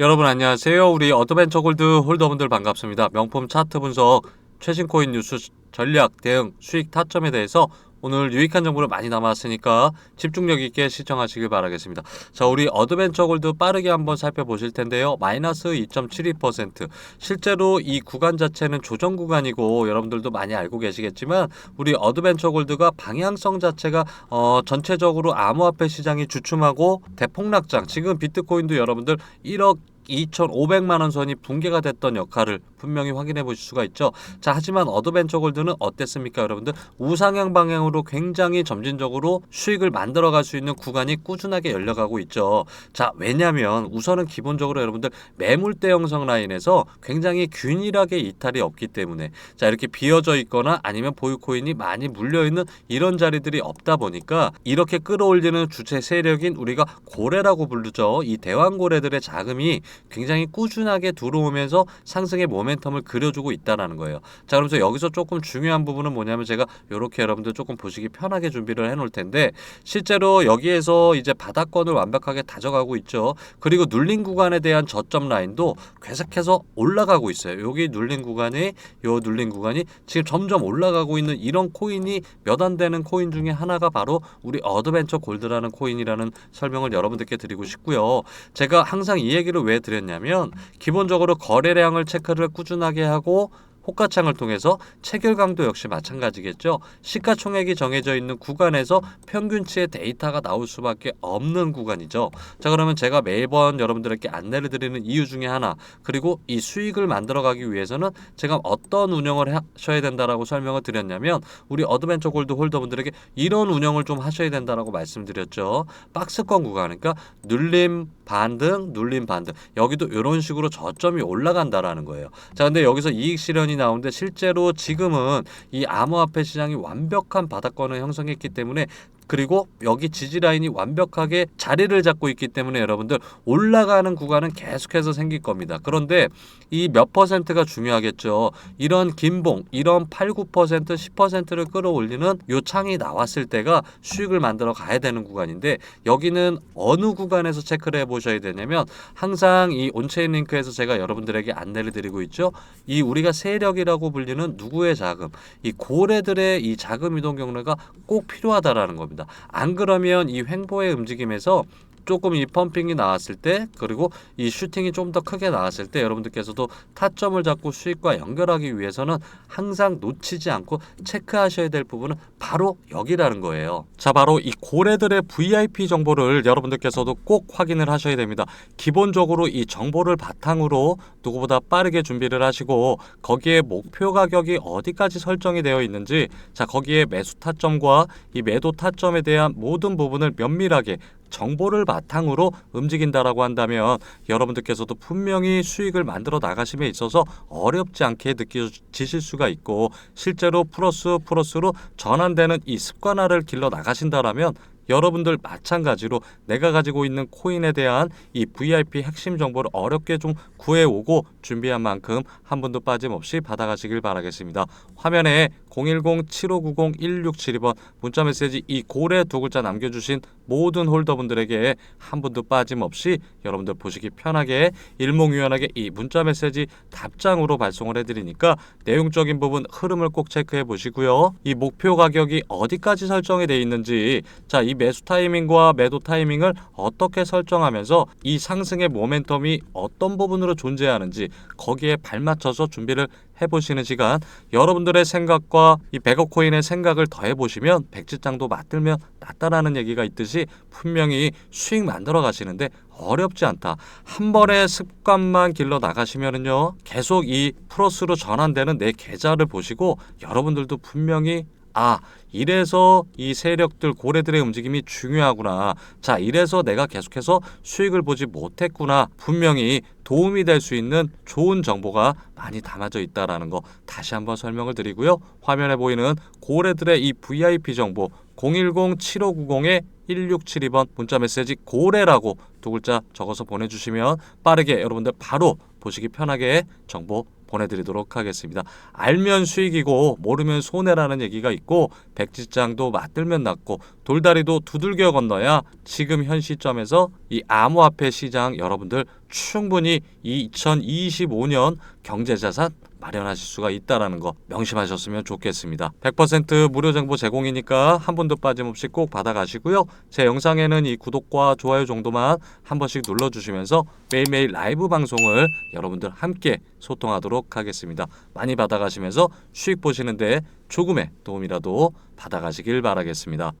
여러분 안녕하세요. 우리 어드벤처 골드 홀더분들 반갑습니다. 명품 차트 분석, 최신 코인 뉴스 전략 대응 수익 타점에 대해서 오늘 유익한 정보를 많이 남았으니까 집중력 있게 시청하시길 바라겠습니다. 자, 우리 어드벤처 골드 빠르게 한번 살펴보실 텐데요. 마이너스 2.72% 실제로 이 구간 자체는 조정 구간이고 여러분들도 많이 알고 계시겠지만 우리 어드벤처 골드가 방향성 자체가 어, 전체적으로 암호화폐 시장이 주춤하고 대폭락장 지금 비트코인도 여러분들 1억 2,500만 원 선이 붕괴가 됐던 역할을 분명히 확인해 보실 수가 있죠. 자, 하지만 어드벤처 골드는 어땠습니까, 여러분들? 우상향 방향으로 굉장히 점진적으로 수익을 만들어 갈 수 있는 구간이 꾸준하게 열려가고 있죠. 자, 왜냐면 우선은 기본적으로 여러분들 매물대 형성 라인에서 굉장히 균일하게 이탈이 없기 때문에 자, 이렇게 비어져 있거나 아니면 보유 코인이 많이 물려 있는 이런 자리들이 없다 보니까 이렇게 끌어올리는 주체 세력인 우리가 고래라고 부르죠. 이 대왕고래들의 자금이 굉장히 꾸준하게 들어오면서 상승의 모멘텀을 그려주고 있다라는 거예요. 자, 그러면서 여기서 조금 중요한 부분은 뭐냐면 제가 이렇게 여러분들 조금 보시기 편하게 준비를 해놓을 텐데 실제로 여기에서 이제 바닥권을 완벽하게 다져가고 있죠. 그리고 눌린 구간에 대한 저점 라인도 계속해서 올라가고 있어요. 여기 눌린 구간이 요 눌린 구간이 지금 점점 올라가고 있는 이런 코인이 몇 안 되는 코인 중에 하나가 바로 우리 어드벤처 골드라는 코인이라는 설명을 여러분들께 드리고 싶고요. 제가 항상 이 얘기를 왜 드렸냐면 기본적으로 거래량을 체크를 꾸준하게 하고 호가창을 통해서 체결 강도 역시 마찬가지겠죠. 시가총액이 정해져 있는 구간에서 평균치의 데이터가 나올 수밖에 없는 구간이죠. 자 그러면 제가 매번 여러분들에게 안내를 드리는 이유 중에 하나 그리고 이 수익을 만들어가기 위해서는 제가 어떤 운영을 하셔야 된다라고 설명을 드렸냐면 우리 어드벤처 골드 홀더분들에게 이런 운영을 좀 하셔야 된다라고 말씀드렸죠. 박스권 구간 그러니까 눌림 반등 눌림 반등 여기도 이런 식으로 저점이 올라간다라는 거예요. 자 근데 여기서 이익 실현이 나오는데 실제로 지금은 이 암호화폐 시장이 완벽한 바닥권을 형성했기 때문에 그리고 여기 지지 라인이 완벽하게 자리를 잡고 있기 때문에 여러분들 올라가는 구간은 계속해서 생길 겁니다. 그런데 이 몇 퍼센트가 중요하겠죠. 이런 긴봉, 이런 8, 9%, 10%를 끌어올리는 요 창이 나왔을 때가 수익을 만들어 가야 되는 구간인데 여기는 어느 구간에서 체크를 해 보셔야 되냐면 항상 이 온체인 링크에서 제가 여러분들에게 안내를 드리고 있죠. 이 우리가 세력이라고 불리는 누구의 자금, 이 고래들의 이 자금 이동 경로가 꼭 필요하다라는 겁니다. 안 그러면 이 횡보의 움직임에서 조금 이 펌핑이 나왔을 때 그리고 이 슈팅이 좀 더 크게 나왔을 때 여러분들께서도 타점을 잡고 수익과 연결하기 위해서는 항상 놓치지 않고 체크하셔야 될 부분은 바로 여기라는 거예요. 자, 바로 이 고래들의 VIP 정보를 여러분들께서도 꼭 확인을 하셔야 됩니다. 기본적으로 이 정보를 바탕으로 누구보다 빠르게 준비를 하시고 거기에 목표 가격이 어디까지 설정이 되어 있는지 자, 거기에 매수 타점과 이 매도 타점에 대한 모든 부분을 면밀하게 정보를 바탕으로 움직인다라고 한다면 여러분들께서도 분명히 수익을 만들어 나가심에 있어서 어렵지 않게 느껴지실 수가 있고 실제로 플러스 플러스로 전환되는 이 습관화를 길러 나가신다라면 여러분들 마찬가지로 내가 가지고 있는 코인에 대한 이 VIP 핵심 정보를 어렵게 좀 구해오고 준비한 만큼 한 분도 빠짐없이 받아가시길 바라겠습니다. 화면에 010-7590-1672번 문자 메시지 이 고래 두 글자 남겨주신 모든 홀더분들에게 한 분도 빠짐없이 여러분들 보시기 편하게 일목요연하게 이 문자 메시지 답장으로 발송을 해드리니까 내용적인 부분 흐름을 꼭 체크해 보시고요. 이 목표 가격이 어디까지 설정이 되어 있는지 자 이 매수 타이밍과 매도 타이밍을 어떻게 설정하면서 이 상승의 모멘텀이 어떤 부분으로 존재하는지 거기에 발맞춰서 준비를 해보시는 시간 여러분들의 생각과 이 백업 코인의 생각을 더해보시면 백지장도 맞들면 낫다라는 얘기가 있듯이 분명히 수익 만들어 가시는데 어렵지 않다. 한 번에 습관만 길러 나가시면은요 계속 이 플러스로 전환되는 내 계좌를 보시고 여러분들도 분명히 아, 이래서 이 세력들 고래들의 움직임이 중요하구나. 자, 이래서 내가 계속해서 수익을 보지 못했구나. 분명히 도움이 될 수 있는 좋은 정보가 많이 담아져 있다라는 거 다시 한번 설명을 드리고요. 화면에 보이는 고래들의 이 VIP 정보 010-7590에 1672번 문자 메시지 고래라고 두 글자 적어서 보내주시면 빠르게 여러분들 바로 보시기 편하게 정보 보내드리도록 하겠습니다. 알면 수익이고 모르면 손해라는 얘기가 있고 백지장도 맞들면 낫고 돌다리도 두들겨 건너야 지금 현 시점에서 이 암호화폐 시장 여러분들 충분히 2025년 경제자산 마련하실 수가 있다라는 거 명심하셨으면 좋겠습니다. 100% 무료 정보 제공이니까 한 분도 빠짐없이 꼭 받아가시고요. 제 영상에는 이 구독과 좋아요 정도만 한 번씩 눌러주시면서 매일매일 라이브 방송을 여러분들 함께 소통하도록 하겠습니다. 많이 받아가시면서 수익 보시는데 조금의 도움이라도 받아가시길 바라겠습니다.